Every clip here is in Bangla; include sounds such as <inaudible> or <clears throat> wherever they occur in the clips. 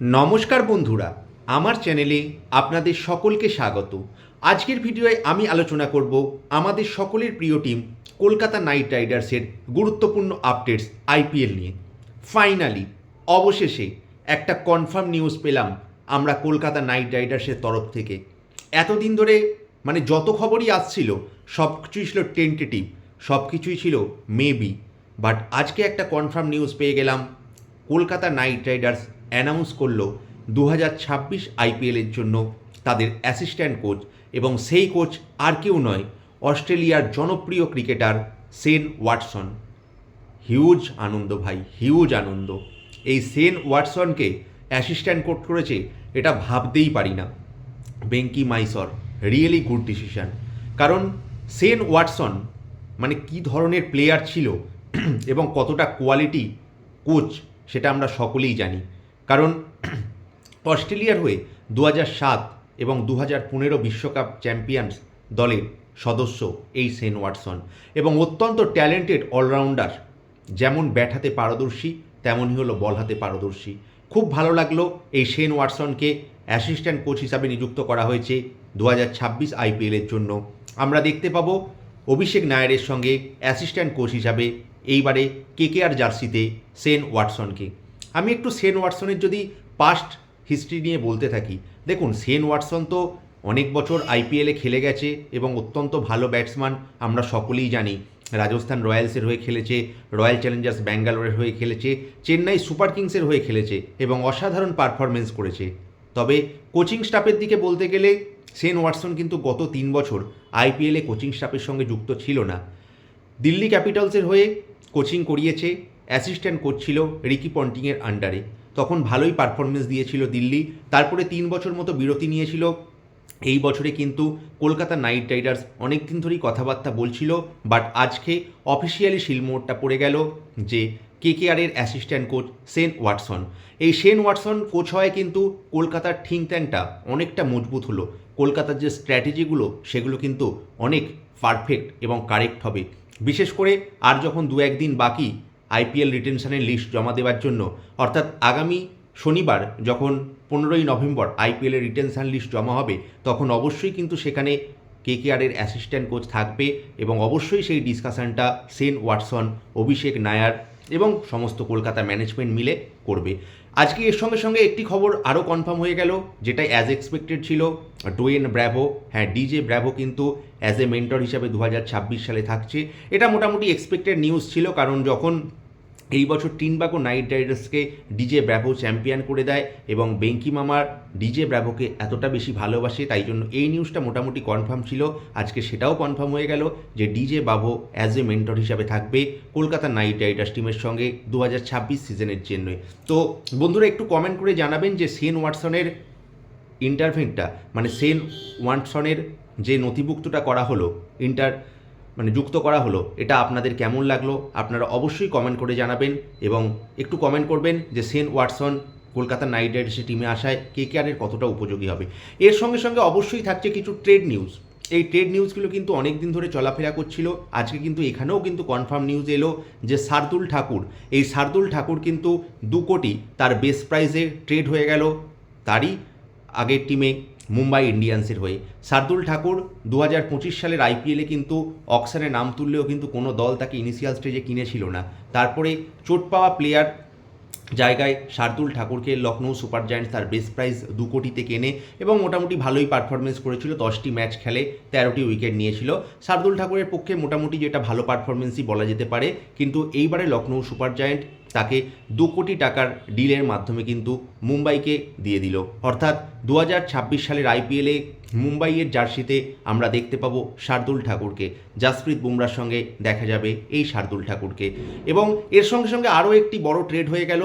নমস্কার বন্ধুরা, আমার চ্যানেলে আপনাদের সকলকে স্বাগত। আজকের ভিডিওয়ে আমি আলোচনা করব আমাদের সকলের প্রিয় টিম কলকাতা নাইট রাইডার্সের গুরুত্বপূর্ণ আপডেটস আইপিএল নিয়ে। ফাইনালি অবশেষে একটা কনফার্ম নিউজ পেলাম আমরা কলকাতা নাইট রাইডার্সের তরফ থেকে। এতদিন ধরে মানে যত খবরই আসছিল, সব কিছুই ছিল টেন্টেটিভ সব কিছুই ছিল মেবি বাট আজকে একটা কনফার্ম নিউজ পেয়ে গেলাম কলকাতা নাইট রাইডার্স অ্যানাউন্স করল দু হাজার ছাব্বিশ আইপিএলের জন্য তাদের অ্যাসিস্ট্যান্ট কোচ এবং সেই কোচ আর কেউ নয়, অস্ট্রেলিয়ার জনপ্রিয় ক্রিকেটার সেন ওয়াটসন হিউজ আনন্দ ভাই হিউজ আনন্দ। এই সেন ওয়াটসনকে অ্যাসিস্ট্যান্ট কোচ করেছে এটা ভাবতেই পারি না। Venky Mysore really good decision কারণ সেন ওয়াটসন মানে কি ধরনের প্লেয়ার ছিল <clears throat> এবং কতটা কোয়ালিটি কোচ সেটা আমরা সকলেই জানি। কারণ অস্ট্রেলিয়ার হয়ে দু সাত এবং দু হাজার পনেরো বিশ্বকাপ চ্যাম্পিয়ন্স দলের সদস্য এই সেন ওয়াটসন এবং অত্যন্ত ট্যালেন্টেড অলরাউন্ডার। যেমন ব্যাট হাতে পারদর্শী, তেমনই হলো বল হাতে পারদর্শী। খুব ভালো লাগল এই সেন ওয়াটসনকে অ্যাসিস্ট্যান্ট কোচ হিসাবে নিযুক্ত করা হয়েছে দু হাজার ছাব্বিশ আইপিএলের জন্য। আমরা দেখতে পাবো অভিষেক নায়ারের সঙ্গে অ্যাসিস্ট্যান্ট কোচ হিসাবে এইবারে কেকেআর জার্সিতে সেন ওয়াটসনকে। আমি একটু সেন ওয়াটসনের যদি পাস্ট হিস্ট্রি নিয়ে বলতে থাকি। দেখুন, সেন ওয়াটসন তো অনেক বছর আইপিএলে খেলে গেছে এবং অত্যন্ত ভালো ব্যাটসম্যান আমরা সকলেই জানি। রাজস্থান রয়্যালসের হয়ে খেলেছে, রয়্যাল চ্যালেঞ্জার্স ব্যাঙ্গালোরের হয়ে খেলেছে, চেন্নাই সুপার কিংসের হয়ে খেলেছে এবং অসাধারণ পারফরমেন্স করেছে। তবে কোচিং স্টাফের দিকে বলতে গেলে, সেন ওয়াটসন কিন্তু গত তিন বছর আইপিএলে কোচিং স্টাফের সঙ্গে যুক্ত ছিল না। দিল্লি ক্যাপিটালসের হয়ে কোচিং করিয়েছে অ্যাসিস্ট্যান্ট কোচ ছিল রিকি পন্টিংয়ের আন্ডারে তখন ভালোই পারফরমেন্স দিয়েছিল দিল্লি। তারপরে তিন বছর মতো বিরতি নিয়েছিল। এই বছরে কিন্তু কলকাতা নাইট রাইডার্স অনেক দিন ধরেই কথাবার্তা বলছিল বাট আজকে অফিসিয়ালি শিলমোড়টা পড়ে গেল যে কেকেআরের অ্যাসিস্ট্যান্ট কোচ সেন ওয়াটসন। এই সেন ওয়াটসন কোচ হয় কিন্তু কলকাতার থিঙ্ক ট্যাঙ্কটা অনেকটা মজবুত হলো। কলকাতার যে স্ট্র্যাটেজিগুলো সেগুলো কিন্তু অনেক পারফেক্ট এবং কারেক্ট হবে। বিশেষ করে আর যখন দু একদিন বাকি আইপিএল রিটেনশনের লিস্ট জমা দেওয়ার জন্য। অর্থাৎ আগামী শনিবার যখন পনেরোই নভেম্বর আইপিএলের রিটেনশন লিস্ট জমা হবে, তখন অবশ্যই কিন্তু সেখানে কেকেআরের অ্যাসিস্ট্যান্ট কোচ থাকবে এবং অবশ্যই সেই ডিসকাশনটা সেন ওয়াটসন, অভিষেক নায়ার এবং সমস্ত কলকাতা ম্যানেজমেন্ট মিলে করবে। আজকে এর সঙ্গে সঙ্গে একটি খবর আরও কনফার্ম হয়ে গেল যেটা অ্যাজ এক্সপেক্টেড ছিল। ডোয়েন ব্র্যাভো হ্যাঁ ডিজে ব্র্যাভো কিন্তু অ্যাজ এ মেন্টর হিসাবে দু হাজার ছাব্বিশ সালে থাকছে। এটা মোটামুটি এক্সপেক্টেড নিউজ ছিল, কারণ যখন এই বছর টিনবাকো নাইট রাইডার্সকে ডিজে ব্র্যাভো চ্যাম্পিয়ন করে দেয় এবং বেঙ্কি মামার ডিজে ব্র্যাভোকে এতটা বেশি ভালোবাসে, তাই জন্য এই নিউজটা মোটামুটি কনফার্ম ছিল। আজকে সেটাও কনফার্ম হয়ে গেল যে DJ Bravo as a mentor হিসাবে থাকবে কলকাতা নাইট রাইডার্স টিমের সঙ্গে দু হাজার ছাব্বিশ সিজনের জন্য তো বন্ধুরা, একটু কমেন্ট করে জানাবেন যে সেন ওয়াটসনের ইন্টারভেনটা মানে সেন ওয়াটসনের যে নথিভুক্তটা করা হলো ইন্টার মানে যুক্ত করা হলো, এটা আপনাদের কেমন লাগল আপনারা অবশ্যই কমেন্ট করে জানাবেন এবং একটু কমেন্ট করবেন যে সেন ওয়াটসন কলকাতা নাইট রাইডার্সের টিমে আসায় কে কেয়ারের কতটা উপযোগী হবে। এর সঙ্গে সঙ্গে অবশ্যই থাকছে কিছু ট্রেড নিউজ এই ট্রেড নিউজগুলো কিন্তু অনেক দিন ধরে চলাফেরা করছিল, আজকে কিন্তু এখানেও কিন্তু কনফার্ম নিউজ এলো যে শার্দুল ঠাকুর, এই শার্দুল ঠাকুর কিন্তু দু কোটি তার বেস প্রাইজে ট্রেড হয়ে গেল, তারই আগের টিমে মুম্বাই ইন্ডিয়ান্সের হয়ে। শার্দুল ঠাকুর দু হাজার পঁচিশ সালের আইপিএলে কিন্তু অকশনে নাম তুললেও কিন্তু কোনো দল তাকে ইনিশিয়াল স্টেজে কিনেছিল না। তারপরে চোট পাওয়া প্লেয়ার জায়গায় শার্দুল ঠাকুরকে লখনৌ সুপার জায়ান্টস তার বেস্ট প্রাইজ দু কোটিতে কেনে এবং মোটামুটি ভালোই পারফরমেন্স করেছিল, দশটি ম্যাচ খেলে তেরোটি উইকেট নিয়েছিল। শার্দুল ঠাকুরের পক্ষে মোটামুটি যেটা ভালো পারফরমেন্সই বলা যেতে পারে, কিন্তু এইবারে লখনৌ সুপার জায়ান্ট তাকে দু কোটি টাকার ডিলের মাধ্যমে কিন্তু মুম্বাইকে দিয়ে দিল। অর্থাৎ দু হাজার ছাব্বিশ সালের আইপিএলে মুম্বাইয়ের জার্সিতে আমরা দেখতে পাবো শার্দুল ঠাকুরকে। জাসপ্রীত বুমরার সঙ্গে দেখা যাবে এই শার্দুল ঠাকুরকে। এবং এর সঙ্গে সঙ্গে আরও একটি বড় ট্রেড হয়ে গেল।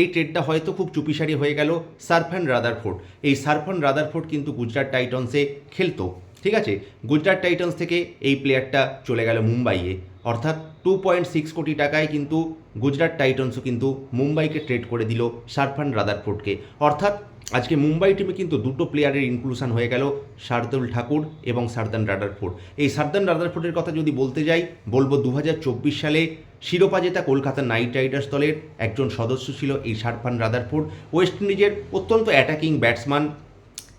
এই ট্রেডটা হয়তো খুব চুপিসারি হয়ে গেল সারফান রাদারফোর্ড। এই সারফান রাদারফোর্ড কিন্তু গুজরাট টাইটন্সে খেলতো। ঠিক আছে? গুজরাট টাইটন্স থেকে এই প্লেয়ারটা চলে গেল মুম্বাইয়ে। অর্থাৎ টু পয়েন্ট সিক্স কোটি টাকায় কিন্তু গুজরাট টাইটন্সও কিন্তু মুম্বাইকে ট্রেড করে দিল সারফান রাদারফোর্ডকে। অর্থাৎ আজকে মুম্বাই টিমে কিন্তু দুটো প্লেয়ারের ইনক্লুশন হয়ে গেল শার্দুল ঠাকুর এবং সারদান রাদারফোর্ড। এই সারদান রাদারফোর্ডের কথা যদি বলতে যাই, বলব দু হাজার চব্বিশ সালে শিরোপা জেতা কলকাতা নাইট রাইডার্স দলের একজন সদস্য ছিল এই শারফান রাদারফোর্ড। ওয়েস্ট ইন্ডিজের অত্যন্ত attacking batsman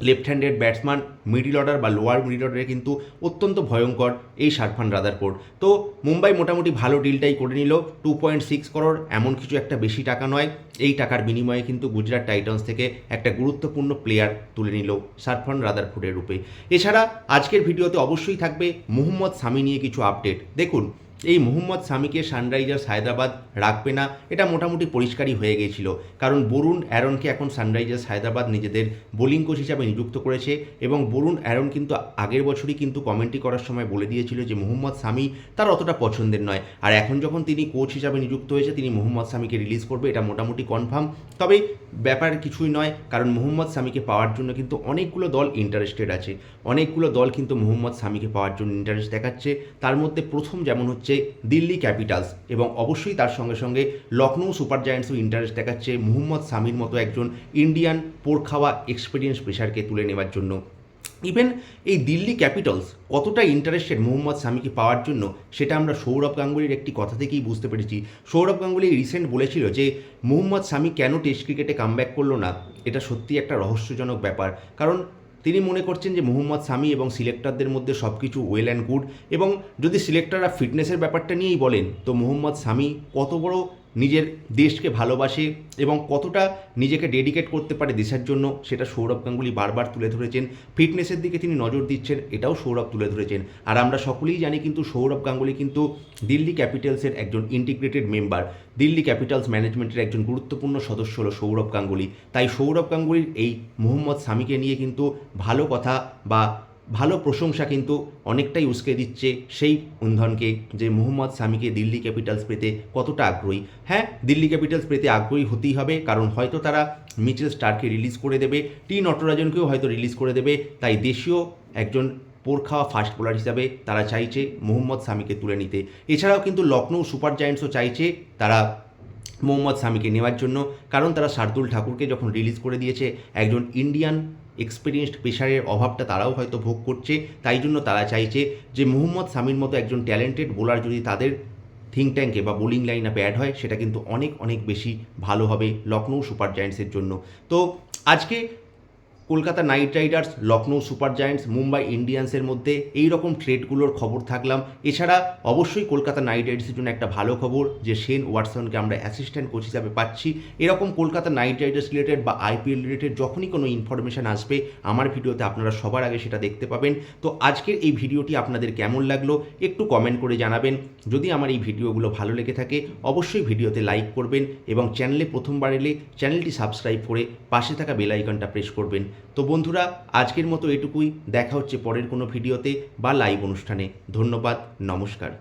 left handed batsman, middle order বা লোয়ার মিডিল অর্ডারে কিন্তু অত্যন্ত ভয়ঙ্কর এই শারফান রাদারফোর্ড। তো মুম্বাই মোটামুটি ভালো ডিলটাই করে নিল টু পয়েন্ট সিক্স করোড় এমন কিছু একটা বেশি টাকা নয়। এই টাকার বিনিময়ে কিন্তু গুজরাট টাইটান্স থেকে একটা গুরুত্বপূর্ণ প্লেয়ার তুলে নিল সারফান রাদারফোর্ডের রূপে। এছাড়া আজকের ভিডিওতে অবশ্যই থাকবে মোহাম্মদ সামি নিয়ে কিছু আপডেট। দেখুন এই মোহাম্মদ সামিকে সানরাইজার্স হায়দ্রাবাদ রাখবে না, এটা মোটামুটি পরিষ্কারই হয়ে গিয়েছিল। কারণ বরুণ অ্যারনকে এখন সানরাইজার্স হায়দ্রাবাদ নিজেদের বোলিং কোচ হিসাবে নিযুক্ত করেছে এবং বরুণ অ্যারন কিন্তু আগের বছরই কিন্তু কমেন্ট্রি করার সময় বলে দিয়েছিল যে মোহাম্মদ সামি তার অতটা পছন্দের নয়। আর এখন যখন তিনি কোচ হিসাবে নিযুক্ত হয়েছে, তিনি মোহাম্মদ সামিকে রিলিজ করবে, এটা মোটামুটি কনফার্ম তবে ব্যাপার কিছুই নয়, কারণ মোহাম্মদ সামিকে পাওয়ার জন্য কিন্তু অনেকগুলো দল ইন্টারেস্টেড আছে। অনেকগুলো দল কিন্তু মোহাম্মদ সামিকে পাওয়ার জন্য ইন্টারেস্ট দেখাচ্ছে। তার মধ্যে প্রথম যেমন হচ্ছে দিল্লি ক্যাপিটালস এবং অবশ্যই তার সঙ্গে সঙ্গে লখনৌ সুপার জায়ান্টসও ইন্টারেস্ট দেখাচ্ছে মোহাম্মদ সামির মতো একজন ইন্ডিয়ান পোর খাওয়া এক্সপিরিয়েন্স পেশারকে তুলে নেওয়ার জন্য। ইভেন এই দিল্লি ক্যাপিটালস কতটা ইন্টারেস্টেড মোহাম্মদ সামিকে পাওয়ার জন্য সেটা আমরা সৌরভ গাঙ্গুলির একটি কথা থেকেই বুঝতে পেরেছি। সৌরভ গাঙ্গুলি রিসেন্ট বলেছিল যে মোহাম্মদ সামি কেন টেস্ট ক্রিকেটে কামব্যাক করল না? এটা সত্যি একটা রহস্যজনক ব্যাপার। কারণ তিনি মনে করছেন যে মোহাম্মদ সামি এবং সিলেক্টরদের মধ্যে সব কিছু ওয়েল অ্যান্ড গুড এবং যদি সিলেক্টররা ফিটনেসের ব্যাপারটা নিয়েই বলেন, তো মোহাম্মদ সামি কত বড় নিজের দেশকে ভালোবাসে এবং কতটা নিজেকে ডেডিকেট করতে পারে দেশের জন্য, সেটা সৌরভ গাঙ্গুলি বারবার তুলে ধরেছেন। ফিটনেসের দিকে তিনি নজর দিচ্ছেন, এটাও সৌরভ তুলে ধরেছেন। আর আমরা সকলেই জানি কিন্তু সৌরভ গাঙ্গুলি কিন্তু দিল্লি ক্যাপিটালসের একজন ইন্টিগ্রেটেড মেম্বার দিল্লি ক্যাপিটালস ম্যানেজমেন্টের একজন গুরুত্বপূর্ণ সদস্য হলো সৌরভ গাঙ্গুলি। তাই সৌরভ গাঙ্গুলির এই মোহাম্মদ সামিকে নিয়ে কিন্তু ভালো কথা বা ভালো প্রশংসা কিন্তু অনেকটাই উস্কে দিচ্ছে সেই ইন্ধনকে যে মোহাম্মদ সামিকে দিল্লি ক্যাপিটালস পেতে কতটা আগ্রহী। হ্যাঁ দিল্লি ক্যাপিটালস পেতে আগ্রহী হতেই হবে, কারণ হয়তো তারা মিচেল স্টারকে রিলিজ করে দেবে, টি নটরাজনকেও হয়তো রিলিজ করে দেবে, তাই দেশীয় একজন পোর খাওয়া ফাস্ট বোলার হিসাবে তারা চাইছে মোহাম্মদ সামিকে তুলে নিতে। এছাড়াও কিন্তু লখনৌ সুপার জায়ান্টসও চাইছে তারা মোহাম্মদ সামিকে নেওয়ার জন্য, কারণ তারা শার্দুল ঠাকুরকে যখন রিলিজ করে দিয়েছে, একজন ইন্ডিয়ান এক্সপিরিয়েন্সড পেশারের অভাবটা তারাও হয়তো ভোগ করছে, তাই জন্য তারা চাইছে যে মোহাম্মদ সামির মতো একজন ট্যালেন্টেড বোলার যদি তাদের থিঙ্ক ট্যাঙ্কে বা বোলিং লাইনে ব্যাড হয়, সেটা কিন্তু অনেক অনেক বেশি ভালো হবে লখনৌ সুপার জায়েন্টসের জন্য। তো আজকে Kolkata Knight Riders, Lucknow Super Giants, Mumbai ইন্ডিয়ান্সের মধ্যে এই রকম ট্রেডগুলোর খবর থাকলাম। এছাড়া অবশ্যই কলকাতা নাইট রাইডার্সের জন্য একটা ভালো খবর যে শেন ওয়াটসনকে আমরা অ্যাসিস্ট্যান্ট কোচ হিসাবে পাচ্ছি। এরকম কলকাতা নাইট রাইডার্স রিলেটেড বা আইপিএল রিলেটেড যখনই কোনো ইনফরমেশান আসবে, আমার ভিডিওতে আপনারা সবার আগে সেটা দেখতে পাবেন। তো আজকের এই ভিডিওটি আপনাদের কেমন লাগল একটু কমেন্ট করে জানাবেন। যদি আমার এই ভিডিওগুলো ভালো লেগে থাকে, অবশ্যই ভিডিওতে লাইক করবেন এবং চ্যানেলে প্রথমবার এলে চ্যানেলটি সাবস্ক্রাইব করে পাশে থাকা বেল আইকনটা প্রেস করবেন। তো বন্ধুরা, আজকের মতো এটুকুই। দেখা হচ্ছে পরের কোনো ভিডিওতে বা লাইভ অনুষ্ঠানে। ধন্যবাদ, নমস্কার।